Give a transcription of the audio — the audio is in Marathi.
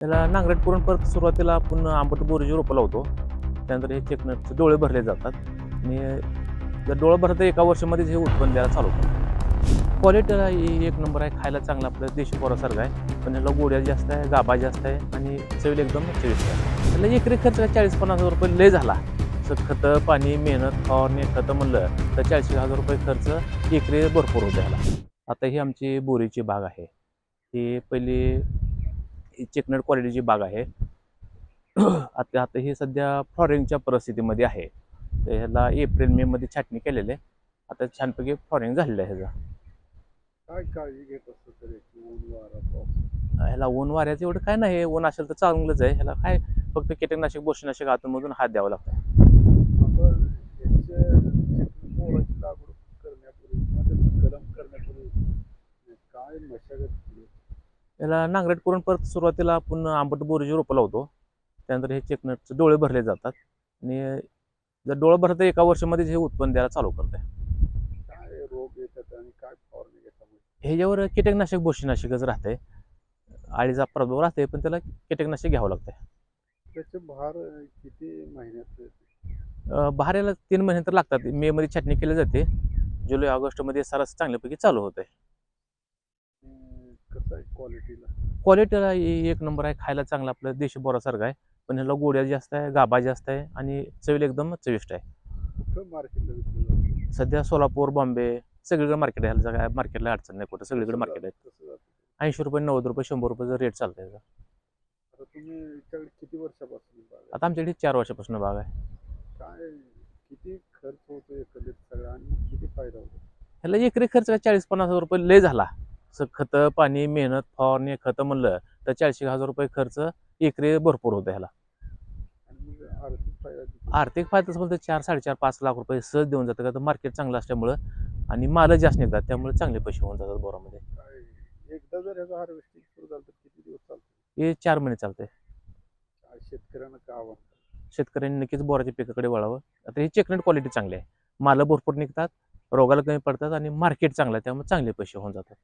त्याला नांगरट पुरण परत सुरुवातीला आपण आंबट बोरीची रोपं लावतो. त्यानंतर हे चेकनटचे डोळे भरले जातात. आणि जर डोळं भरलं तर एका वर्षामध्येच हे उत्पन्न द्यायला चालू करतो क्वालिटीला ही एक नंबर आहे. खायला चांगला आपलं देशी पोरासारखा आहे. पण याला गोड्या जास्त आहे गाभा जास्त आहे आणि चवीला एकदम चविष्ट आहे. त्याला एकरी खर्च चाळीस पन्नास हजार रुपये लय झाला. असं खतं पाणी मेहनत फवारणी खतं म्हणलं तर चाळीस हजार रुपये खर्च एकरी भरपूर होतो याला आता ही आमची बोरीची बाग आहे. ही पहिली चेकनट क्वालिटीची बाग आहे. आता आता ही सध्या फ्लॉरिंगच्या परिस्थितीमध्ये आहे. तर ह्याला एप्रिल मे मध्ये छाटणी केलेली आहे. आता छानपैकी फ्लॉरिंग झालेलं आहे ह्याचं. काय काळजी घेत असतो तर याची ऊन वारा पाऊस ह्याला ऊन वाऱ्याचं एवढं काय नाही. ऊन असेल तर चांगलंच आहे. ह्याला काय फक्त कीटकनाशक बुरशीनाशक आतूनमधून हात द्यावा लागतो याचे लागवड करण्यापूर्वी किंवा त्याचं कलम करण्यापूर्वी काय मशागत याला नांगरट करून परत सुरुवातीला आपण आंबट बोरीची रोपं लावतो. त्यानंतर हे चेकनटचे डोळे भरले जातात. आणि जर डोळं भरलं तर एका वर्षामध्येच हे उत्पन्न द्यायला चालू करते. घेतात? ह्याच्यावर कीटकनाशक बुरशीनाशकच राहते आळीचा प्रादुर्भाव राहते पण त्याला कीटकनाशक घ्यावं लागतं त्याचे भार किती महिन्यात बहार याला तीन महिने तर लागतात. मे मध्ये छाटणी केली जाते. जुलै ऑगस्टमध्ये सरास चांगल्यापैकी चालू होते कसं आहे क्वालिटीला क्वालिटीला एक नंबर आहे खायला चांगला आपलं देशी बोरासारखं आहे. पण ह्याला गोड्या जास्त आहे गाभा जास्त आहे आणि चवीला एकदम चविष्ट आहे. मार्केटला विकलं जातं? सध्या सोलापूर बॉम्बे सगळीकडे मार्केट आहे ह्याला काय मार्केटला अडचण नाही कुठं सगळीकडे मार्केट आहे कसं जातं? ऐंशी रुपये नव्वद रुपये शंभर रुपयाचा रेट चालतं याचा आता तुम्ही याच्याकडे किती वर्षापासून बाग आहे? आता आमच्याकडे चार वर्षापासून बाग आहे. काय किती खर्च होतो एकंदरीत सगळा आणि किती फायदा होतो? ह्याला एकरी खर्च काय चाळीस पन्नास हजार रुपये लय झाला. खतं पाणी मेहनत फवारणी खतं म्हणलं तर चाळीस हजार रुपये खर्च एकरी भरपूर होतं ह्याला. आर्थिक फायदा किती आर्थिक फायदा म्हणतं चार साडेचार पाच लाख रुपये सहज देऊन जातं का? तर मार्केट चांगलं असल्यामुळं आणि माल जास्त निघतात त्यामुळे चांगले पैसे होऊन जातात बोरामध्ये. काय? एकदा जर ह्याचं हार्वेस्टिंग सुरू झालं तर किती दिवस चालतं हे चार महिने चालते शेतकऱ्यांना? शेतकऱ्यांनी नक्कीच बोराच्या पिकाकडे वळावं. आता ही चेकनेट क्वालिटी चांगली आहे. मालं भरपूर निघतात रोगाला कमी पडतात आणि मार्केट चांगलं आहे त्यामुळे चांगले पैसे होऊन जातात.